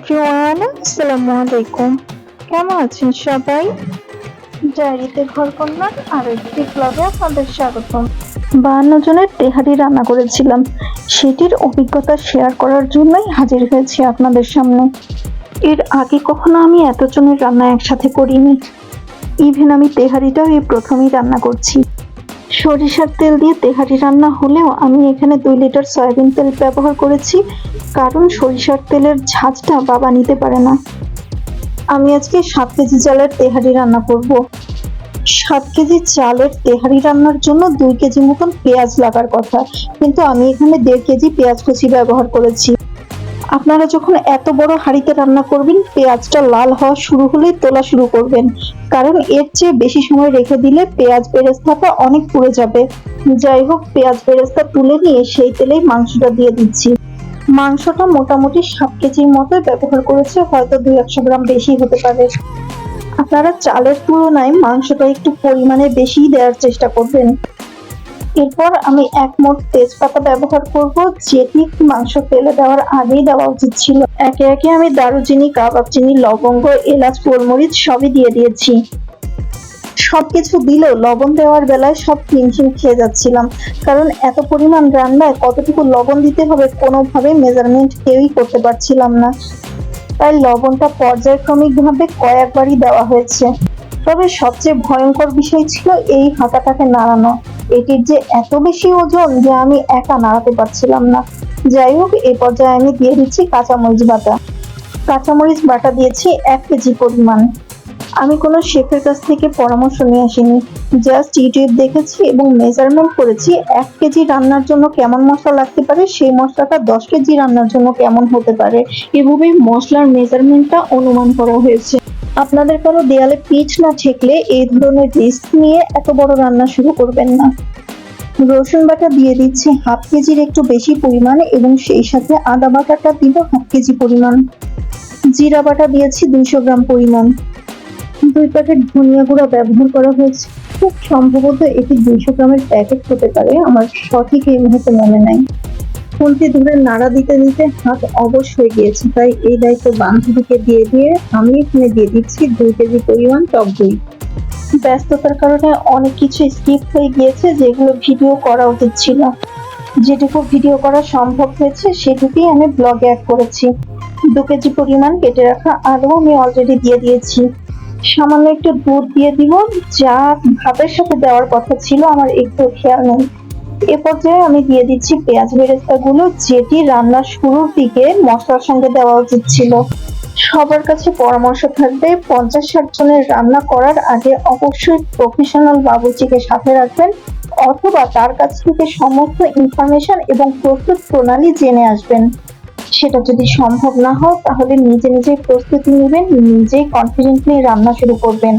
Everyone, আসসালামু আলাইকুম। কেমন আছেন সবাই? ডায়েরিতে ঘর কন্যার আর একটি ব্লগে আপনাদের স্বাগতম। বাহান্ন জনের তেহারি রান্না করেছিলাম। সেটির অভিজ্ঞতা শেয়ার করার জন্যই হাজির হয়েছি আপনাদের সামনে। এর আগে কখনো আমি এতজনের রান্না একসাথে করিনি। ইভেন আমি তেহারিটাও এই প্রথমেই রান্না করছি। সরিষার তেল দিয়ে তেহারি রান্না হলেও আমি এখানে দুই লিটার সয়াবিন তেল ব্যবহার করেছি, কারণ সরিষার তেলের ঝাঁজটা বাবা নিতে পারে না। আমি আজকে সাত কেজি চালের তেহারি রান্না করব। সাত কেজি চালের তেহারি রান্নার জন্য দুই কেজি মতন পেঁয়াজ লাগার কথা, কিন্তু আমি এখানে দেড় কেজি পেঁয়াজ কুচি ব্যবহার করেছি। আপনারা যখন এত বড় হাঁড়িতে রান্না করবেন, পেঁয়াজটা লাল হওয়া শুরু হলেই তোলা শুরু করবেন। কারণ এর চেয়ে বেশি সময় রেখে দিলে পেঁয়াজ বেরেস্তাটা অনেক পুড়ে যাবে। যাই হোক, পেঁয়াজ বেরেস্তা তুলে নিয়ে সেই তেলেই মাংসটা দিয়ে দিচ্ছি। মাংসটা মোটামুটি সাত কেজির মতো ব্যবহার করেছে, হয়তো দুই একশো গ্রাম বেশি হতে পারে। আপনারা চালের তুলনায় মাংসটা একটু পরিমাণে বেশি দেওয়ার চেষ্টা করবেন। এরপর আমি এক মোট তেজপাতা ব্যবহার করব যেটি মাংস তেলে দেওয়ার আগেই দেওয়া উচিত ছিল। একে একে আমি দারুচিনি, কাবাব চিনি, লবঙ্গ, এলাচ, গোলমরিচ সবই দিয়ে দিয়েছি। সবকিছু দিলেও লবণ দেওয়ার বেলায় সব হিমশিম খেয়ে যাচ্ছিলাম, কারণ এত পরিমাণ রান্নায় কতটুকু লবণ দিতে হবে কোনোভাবে মেজারমেন্ট কেউই করতে পারছিলাম না। তাই লবণটা পর্যায়ক্রমিকভাবে কয়েকবারই দেওয়া হয়েছে। তবে সবচেয়ে ভয়ঙ্কর বিষয় ছিল এই হাতাটাকে নাড়ানো। এটির যে এত বেশি ওজন যে আমি একা নাড়াতে পারছিলাম না। যাই হোক এই পর্যায়ে আমি দিয়ে দিচ্ছি কাঁচামরিচ বাটা। কাঁচামরিচ বাটা দিয়েছি এক কেজি পরিমাণ। আমি কোনো শেফের কাছ থেকে পরামর্শ নিয়ে আসিনি। জাস্ট ইউটিউব দেখেছি এবং মেজারমেন্ট করেছি এক কেজি রান্নার জন্য কেমন মশলা লাগতে পারে, সেই মশলাটা দশ কেজি রান্নার জন্য কেমন হতে পারে। এভাবে মশলার মেজারমেন্টটা অনুমান করা হয়েছে। আপনাদের কোনো দেয়ালে পিচ না ঠেকলে এই ধরনের রিস্ক নিয়ে এত বড় রান্না শুরু করবেন না। রসুন বাটা দিয়ে দিচ্ছি হাফ কেজির একটু বেশি পরিমাণ এবং সেই সাথে আদা বাটাটা দিব হাফ কেজি পরিমাণ। জিরা বাটা দিয়েছি দুইশো গ্রাম পরিমাণ। দুই প্যাকেট ধনিয়া গুঁড়া ব্যবহার করা হয়েছে। খুব সম্ভবত এটি দুইশো গ্রামের প্যাকেট হতে পারে, আমার সঠিক এই মুহূর্তে মনে নাই। খুন্তি ধরে নাড়া দিতে দিতে হাত অবশ হয়ে গিয়েছে। তাই এই দায়িত্ব বান্ধবীকে দিয়ে দিয়ে আমি এখানে দিয়ে দিচ্ছি দুই কেজি পরিমাণ টক দই। ব্যস্ততার কারণে অনেক কিছু স্কিপ হয়ে গিয়েছে, যেগুলো ভিডিও করা উচিত ছিল। যেটুকু ভিডিও করা সম্ভব হয়েছে, সেটুকুই আমি ব্লগে অ্যাড করেছি। দু কেজি পরিমাণ কেটে রাখা আলু আমি অলরেডি দিয়ে দিয়েছি। সামান্য একটু দুধ দিয়ে দিব, যা ভাতের সাথে দেওয়ার কথা ছিল, আমার একটু খেয়াল নেই। এ পর্যায়ে আমি দিয়ে দিচ্ছি পেঁয়াজ বেরেস্তা গুলো যেটি রান্নার শুরুর দিকে মশলার সঙ্গে দেওয়া উচিত ছিল। সবার কাছে পরামর্শ থাকবে, পঞ্চাশ ষাট জনের রান্না করার আগে অবশ্যই প্রফেশনাল বাবুর্চিকে সাথে রাখবেন, অথবা তার কাছ থেকে সমস্ত ইনফরমেশন এবং প্রস্তুত প্রণালী জেনে আসবেন। সেটা যদি সম্ভব না হয়, তাহলে নিজে নিজে প্রস্তুতি নেবেন, নিজেই কনফিডেন্টলি রান্না শুরু করবেন।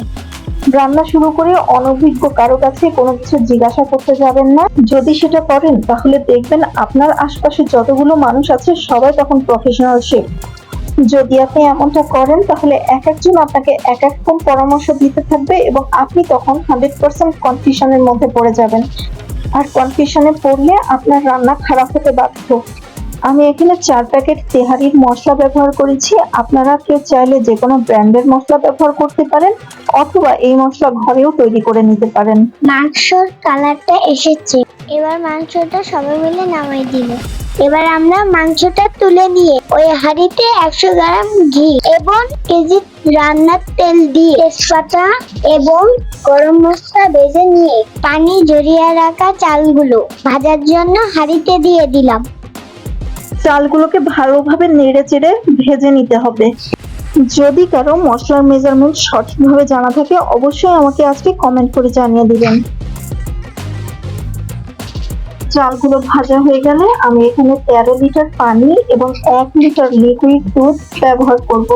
রান্না শুরু করে অনভিজ্ঞ কারও কাছে কোনো কিছু জিজ্ঞাসা করতে যাবেন না। যদি সেটা করেন, তাহলে দেখবেন আপনার আশপাশে যতগুলো মানুষ আছে, সবাই তখন প্রফেশনাল শেফ যদি আপনি এমনটা করেন, তাহলে এক একজন আপনাকে এক এক রকম পরামর্শ দিতে থাকবে এবং আপনি তখন হান্ড্রেড পার্সেন্ট কনফিউশনের মধ্যে পড়ে যাবেন। আর কনফিউশনে পড়লে আপনার রান্না খারাপ হতে বাধ্য। আমি এখানে চার প্যাকেট তেহারির মশলা ব্যবহার করেছি। আপনারা কেউ চাইলে যে কোনো ব্র্যান্ডের মশলা ব্যবহার করতে পারেন, অথবা এই মশলা ঘরেও তৈরি করে নিতে পারেন। মাংসর কালারটা এসেছে। এবার মাংসটা সবাই মিলে নামাই দিব। এবার আমরা মাংসটা তুলে নিয়ে ওই হাঁড়িতে একশো গ্রাম ঘি এবং কেজি রান্নার তেল দিয়ে তেজপাতা এবং গরম মশলা ভেজে নিয়ে পানি জড়িয়ে রাখা চালগুলো ভাজার জন্য হাঁড়িতে দিয়ে দিলাম। চালগুলোকে ভালোভাবে নেড়ে চেড়ে ভেজে নিতে হবে। যদি কারও মশলার মেজারমেন্ট সঠিকভাবে জানা থাকে, অবশ্যই আমাকে আজকে কমেন্ট করে জানিয়ে দিবেন। চালগুলো ভাজা হয়ে গেলে আমি এখানে তেরো লিটার পানি এবং এক লিটার লিকুইড দুধ ব্যবহার করব।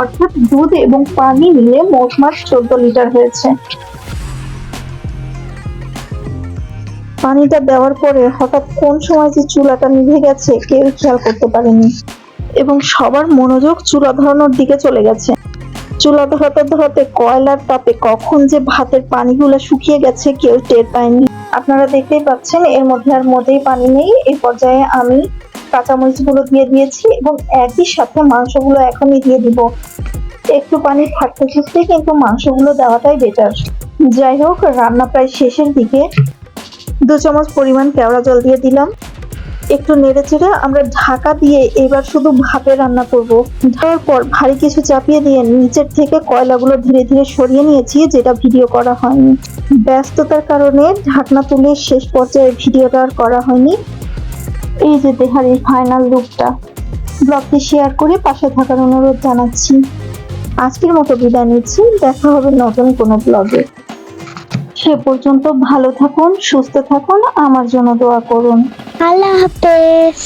অর্থাৎ দুধ এবং পানি মিলে মোট মাস চোদ্দ লিটার হয়েছে। পানিটা দেওয়ার পরে হঠাৎ কোন সময় যে চুলাটা নিভে গেছে কেউ খেয়াল করতে পারেনি। এবং সবার মনোযোগ চুলা ধরানোর দিকে চলে গেছে। চুলা ধরাতে ধরাতে কয়লার তাপে কখন যে ভাতের পানিগুলো শুকিয়ে গেছে কেউ টের পায়নি। আপনারা দেখতেই পাচ্ছেন, এর মধ্যে আর মোটেই পানি নেই। এই পর্যায়ে আমি কাঁচামরিচগুলো দিয়ে দিয়েছি এবং একই সাথে মাংসগুলো এখনই দিয়ে দিব। একটু পানি থাকতে থাকতে কিন্তু মাংসগুলো দেওয়াটাই বেটার যাই হোক, রান্না প্রায় শেষের দিকে। দু চামচ পরিমাণ কেওড়া জল দিয়ে দিলাম। একটু নেড়ে চেড়ে আমরা ঢাকা দিয়ে এবার শুধু ভাপে রান্না করব। ঢাকার পর ভারী কিছু চাপিয়ে দিয়ে নিচের থেকে কয়লাগুলো ধীরে ধীরে সরিয়ে নিয়েছি, যেটা ভিডিও করা হয়নি। ব্যস্ততার কারণে ঢাকনা তুলে শেষ পর্যায়ে ভিডিওটা আর করা হয়নি। এই যে দেহারির ফাইনাল লুকটা ব্লগটি শেয়ার করে পাশে থাকার অনুরোধ জানাচ্ছি। আজকের মতো বিদায় নিচ্ছি, দেখা হবে নতুন কোনো ব্লগে সে পর্যন্ত ভালো থাকুন সুস্থ থাকুন আমার জন্য দোয়া করুন। আল্লাহ হাফেজ।